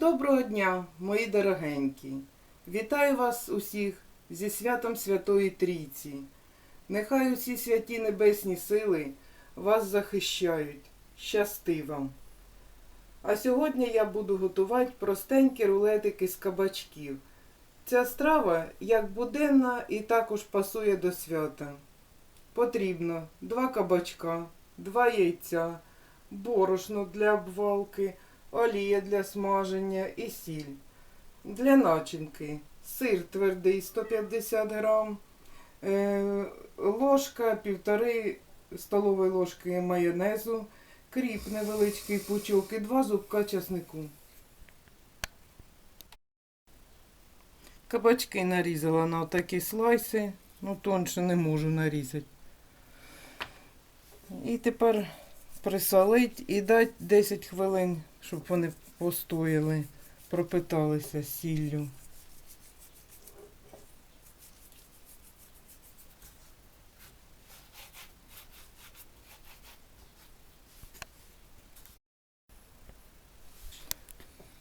Доброго дня, мої дорогенькі! Вітаю вас усіх зі святом Святої Трійці. Нехай усі святі небесні сили вас захищають. Щасти вам! А сьогодні я буду готувати простенькі рулетики з кабачків. Ця страва як буденна і також пасує до свята. Потрібно 2 кабачка, 2 яйця, борошно для обвалки, олія для смаження і сіль. Для начинки сир твердий 150 грам, е, ложка півтори столової ложки майонезу, кріп невеличкий пучок і два зубка часнику. Кабачки нарізала на такі слайси, ну тонше не можу нарізати. І тепер присолить і дати 10 хвилин, щоб вони постояли, пропиталися сіллю.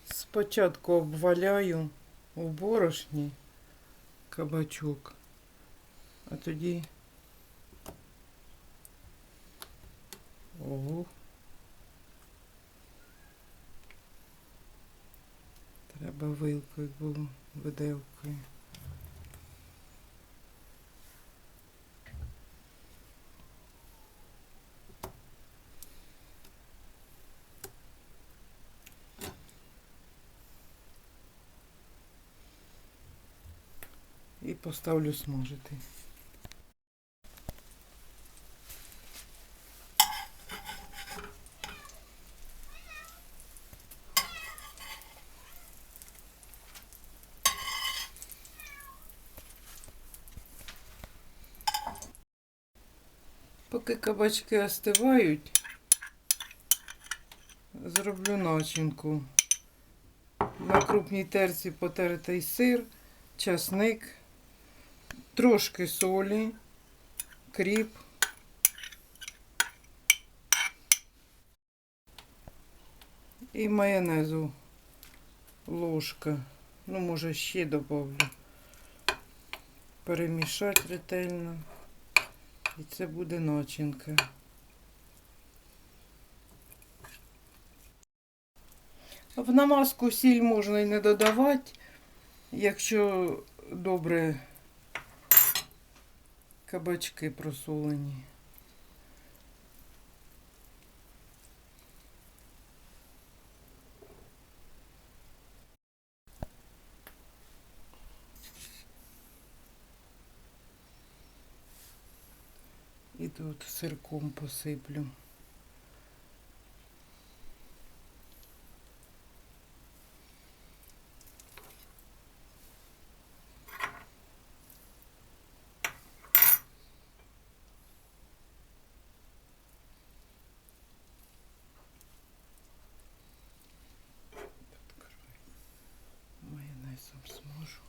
Спочатку обваляю у борошні кабачок, а тоді Ого. Треба вилкою було виделкою. І поставлю смажити. Поки кабачки остивають, зроблю начинку. На крупній терці потеретий сир, часник, трошки солі, кріп. І майонезу ложка. Ну, може, ще добавлю. Перемішати ретельно. І це буде начинка. В намазку сіль можна і не додавати, якщо добре кабачки просолені. І тут сирком посиплю. Майонезом зможу,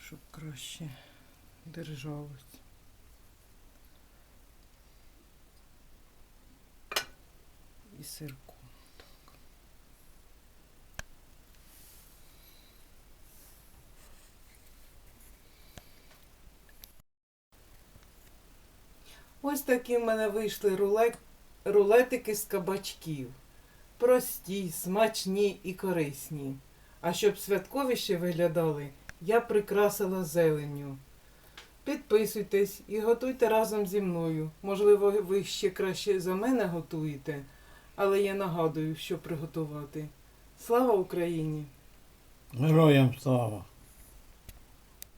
щоб краще держалось. І сирку. Так. Ось такі в мене вийшли рулет, рулетики з кабачків. Прості, смачні і корисні. А щоб святковіше виглядали, я прикрасила зеленню. Підписуйтесь і готуйте разом зі мною. Можливо, ви ще краще за мене готуєте, але я нагадую, що приготувати. Слава Україні! Героям слава!